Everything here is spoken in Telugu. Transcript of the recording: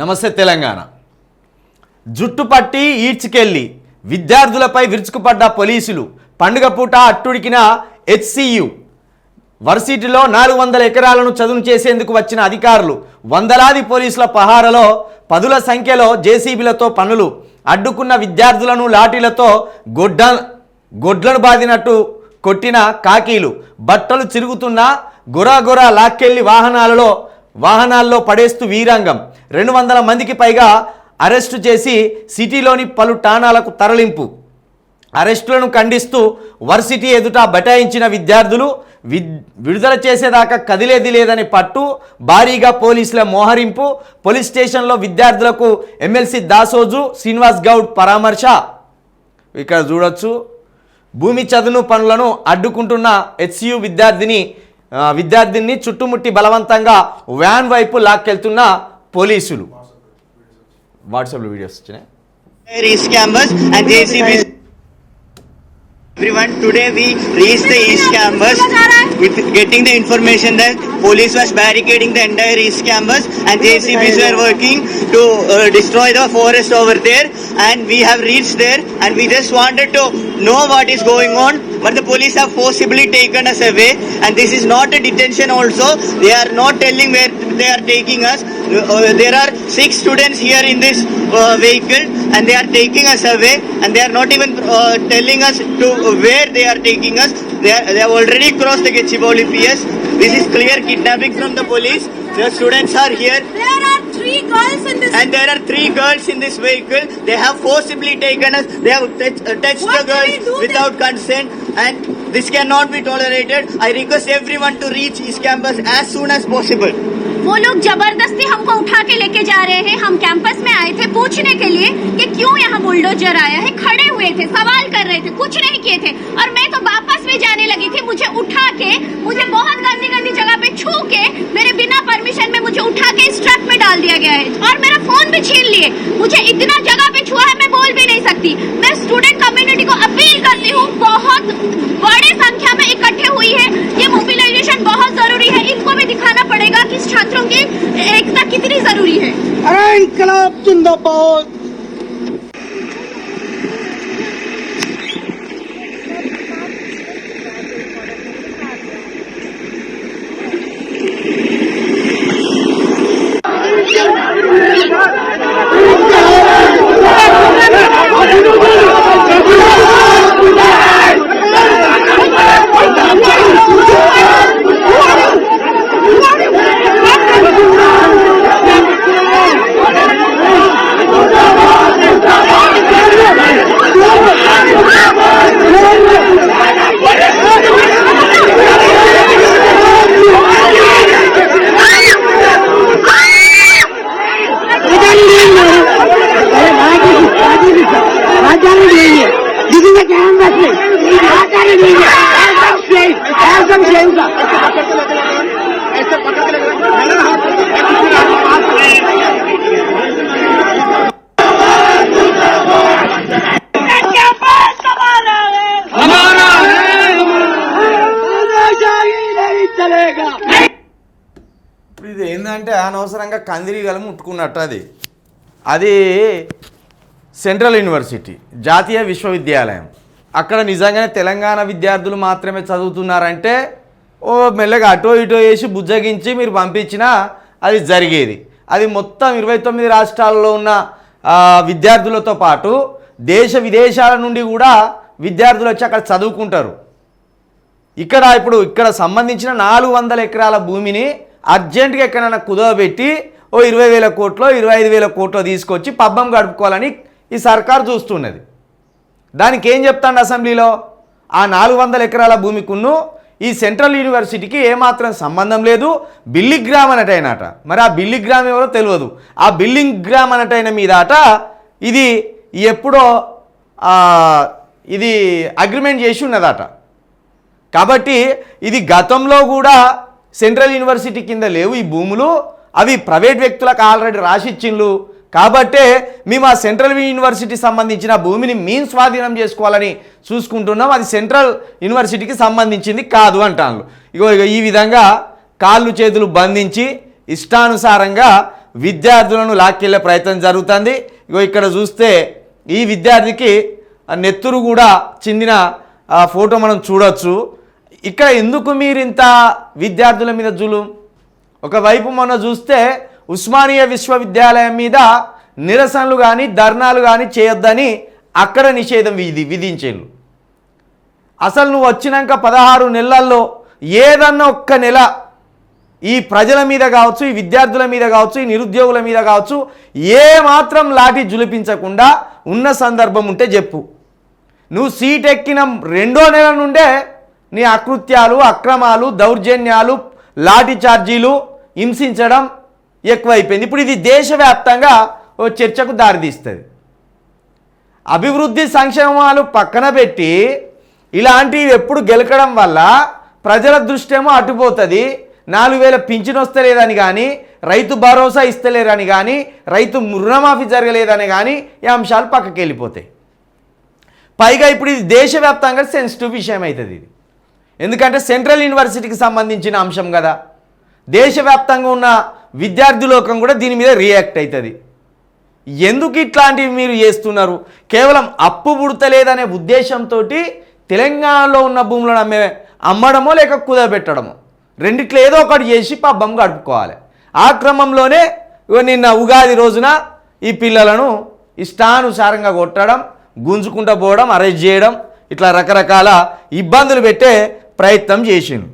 నమస్తే తెలంగాణ. జుట్టు పట్టి ఈడ్చుకెళ్ళి విద్యార్థులపై విరుచుకుపడ్డ పోలీసులు పండుగ పూట అట్టుడికిన హెచ్సియు. వర్సిటీలో నాలుగు వందల ఎకరాలను చదును చేసేందుకు వచ్చిన అధికారులు వందలాది పోలీసుల పహారలో పదుల సంఖ్యలో జేసీబీలతో పనులు అడ్డుకున్న విద్యార్థులను లాఠీలతో గొడ్డ గొడ్లను బాదినట్టు కొట్టిన కాకీలు. బట్టలు చిరుగుతున్న గొర లాక్కెళ్ళి వాహనాలలో వాహనాల్లో పడేస్తూ వీరంగం. రెండు వందల మందికి పైగా అరెస్టు చేసి సిటీలోని పలు ఠాణాలకు తరలింపు. అరెస్టులను ఖండిస్తూ వర్సిటీ ఎదుట బటాయించిన విద్యార్థులు విద్ విడుదల చేసేదాకా కదిలేది లేదని పట్టు భారీగా పోలీసుల మోహరింపు పోలీస్ స్టేషన్లో విద్యార్థులకు ఎమ్మెల్సీ దాసోజు శ్రీనివాస్ గౌడ్ పరామర్శ. ఇక్కడ చూడొచ్చు భూమి చదును పనులను అడ్డుకుంటున్న హెచ్సియు విద్యార్థిని విద్యార్థిని చుట్టుముట్టి బలవంతంగా వ్యాన్ వైపు లాక్కెళ్తున్న పోలీసులు వాట్సాప్లో వీడియోస్ వచ్చినాయి East campus and JCB. Everyone, today we reached the East campus with getting the information that police was barricading the entire East campus and JCBs were working to uh, destroy the forest over there and we have reached there and we just wanted to know what is going on but the police have forcibly taken us away and this is not a detention also. They are not telling where they are taking us. Uh, there are six students here in this uh, vehicle and they are taking us away and they are not even uh, telling us to where they are taking us. They, are, they have already crossed the Gachibowli PS this is clear kidnapping from the police. The students are here three girls in this. and there are three girls in this vehicle. They have forcibly taken us. They have touch, uh, touched What the girls can we do without consent, and this cannot be tolerated. I request everyone to reach East Campus as soon as possible. वो लोग ज़बरदस्ती हमको उठा के लेके जा रहे हैं हम कैंपस में आए थे पूछने के लिए कि क्यों यहाँ बुलडोजर आया है खड़े हुए थे सवाल कर रहे थे कुछ नहीं किए थे और मैं तो वापस भी जाने लगी थी मुझे उठा के मुझे बहुत गंदी गंदी जगह पे छू के मेरे बिना परमिशन में मुझे उठा के में डाल दिया गया है। और मेरा फ़ोन भी छीन लिए। मुझे इतना जगह पे छुआ है, मैं बोल भी नहीं सकती। मैं स्टूडेंट कम्युनिटी को अपील करती हूँ। बहुत बड़े संख्या में इकट्ठे हुई है। ये मोबिलाइजेशन बहुत ज़रूरी है। इनको भी दिखाना पड़ेगा कि छात्रों की एकता कितनी ज़रूरी है। अरे इनकलाब जिंदाबाद। ఇంకా జ్ఞానం వచ్చింది ఇది ఏంటంటే అనవసరంగా కందిరీగలు ముట్టుకున్నట్టు అది. అది సెంట్రల్ యూనివర్సిటీ జాతీయ విశ్వవిద్యాలయం. అక్కడ నిజంగానే తెలంగాణ విద్యార్థులు మాత్రమే చదువుతున్నారంటే ఓ మెల్లగా అటో ఇటో వేసి బుజ్జగించి మీరు పంపించినా అది జరిగేది. అది మొత్తం ఇరవై తొమ్మిది రాష్ట్రాల్లో ఉన్న విద్యార్థులతో పాటు దేశ విదేశాల నుండి కూడా విద్యార్థులు వచ్చి అక్కడ చదువుకుంటారు. ఇక్కడ ఇప్పుడు ఇక్కడ సంబంధించిన నాలుగు వందల ఎకరాల భూమిని అర్జెంటుగా ఎక్కడైనా కుదవబెట్టి ఓ ఇరవై వేల కోట్లో ఇరవై ఐదు వేల కోట్లో తీసుకొచ్చి పబ్బం గడుపుకోవాలని ఈ సర్కారు చూస్తున్నది. దానికి ఏం చెప్తాండి అసెంబ్లీలో? ఆ నాలుగు వందల ఎకరాల భూమికును ఈ సెంట్రల్ యూనివర్సిటీకి ఏమాత్రం సంబంధం లేదు. బిల్లింగ్ గ్రామ్ అనటైనట మరి ఆ బిల్లింగ్ గ్రామ్ ఎవరో తెలియదు. ఆ బిల్లింగ్ గ్రామ్ అనటైన మీద అట ఇది ఎప్పుడో ఇది అగ్రిమెంట్ చేసి ఉన్నదట. కాబట్టి ఇది గతంలో కూడా సెంట్రల్ యూనివర్సిటీ కింద లేవు ఈ భూములు. అవి ప్రైవేట్ వ్యక్తులకు ఆల్రెడీ రాసిచ్చిండ్లు. కాబట్టే మేము ఆ సెంట్రల్ యూనివర్సిటీ సంబంధించిన భూమిని మేము స్వాధీనం చేసుకోవాలని చూసుకుంటున్నాం. అది సెంట్రల్ యూనివర్సిటీకి సంబంధించింది కాదు అంటాను ఇగో ఇగో ఈ విధంగా కాళ్ళు చేతులు బంధించి ఇష్టానుసారంగా విద్యార్థులను లాక్కెళ్ళే ప్రయత్నం జరుగుతుంది. ఇగో ఇక్కడ చూస్తే ఈ విద్యార్థికి నెత్తురు కూడా చెందిన ఫోటో మనం చూడొచ్చు. ఇక్కడ ఎందుకు మీరు ఇంత విద్యార్థుల మీద జులు? ఒకవైపు మనం చూస్తే ఉస్మానియా విశ్వవిద్యాలయం మీద నిరసనలు కానీ ధర్నాలు కానీ చేయొద్దని అక్కడ నిషేధం విధి విధించేళ్ళు. అసలు నువ్వు వచ్చినాక పదహారు నెలల్లో ఏదన్నా ఒక్క నెల ఈ ప్రజల మీద కావచ్చు ఈ విద్యార్థుల మీద కావచ్చు ఈ నిరుద్యోగుల మీద కావచ్చు ఏ మాత్రం లాఠీ జులిపించకుండా ఉన్న సందర్భం ఉంటే చెప్పు. నువ్వు సీట్ ఎక్కిన రెండో నెల నుండే నీ అకృత్యాలు అక్రమాలు దౌర్జన్యాలు లాఠీ ఛార్జీలు హింసించడం ఎక్కువైపోయింది. ఇప్పుడు ఇది దేశవ్యాప్తంగా ఓ చర్చకు దారితీస్తుంది. అభివృద్ధి సంక్షేమాలు పక్కన పెట్టి ఇలాంటివి ఎప్పుడు గెలకడం వల్ల ప్రజల దృష్టేమో అటుపోతుంది. నాలుగు వేల పింఛన్ వస్తలేదని కానీ రైతు భరోసా ఇస్తలేరని కానీ రైతు రుణమాఫీ జరగలేదని కానీ ఈ అంశాలు పక్కకి వెళ్ళిపోతాయి. పైగా ఇప్పుడు ఇది దేశవ్యాప్తంగా సెన్సిటివ్ విషయం అవుతుంది ఇది. ఎందుకంటే సెంట్రల్ యూనివర్సిటీకి సంబంధించిన అంశం కదా. దేశవ్యాప్తంగా ఉన్న విద్యార్థి లోకం కూడా దీని మీద రియాక్ట్ అవుతుంది ఎందుకు ఇట్లాంటివి మీరు చేస్తున్నారు? కేవలం అప్పు పుడతలేదనే ఉద్దేశంతో తెలంగాణలో ఉన్న భూములను అమ్మే అమ్మడమో లేక కుదబెట్టడమో రెండిట్లో ఏదో ఒకటి చేసి పబ్బం గడుపుకోవాలి. ఆ క్రమంలోనే నిన్న ఉగాది రోజున ఈ పిల్లలను ఇష్టానుసారంగా కొట్టడం గుంజుకుంటూ పోవడం అరెస్ట్ చేయడం ఇట్లా రకరకాల ఇబ్బందులు పెట్టే ప్రయత్నం చేసిండు.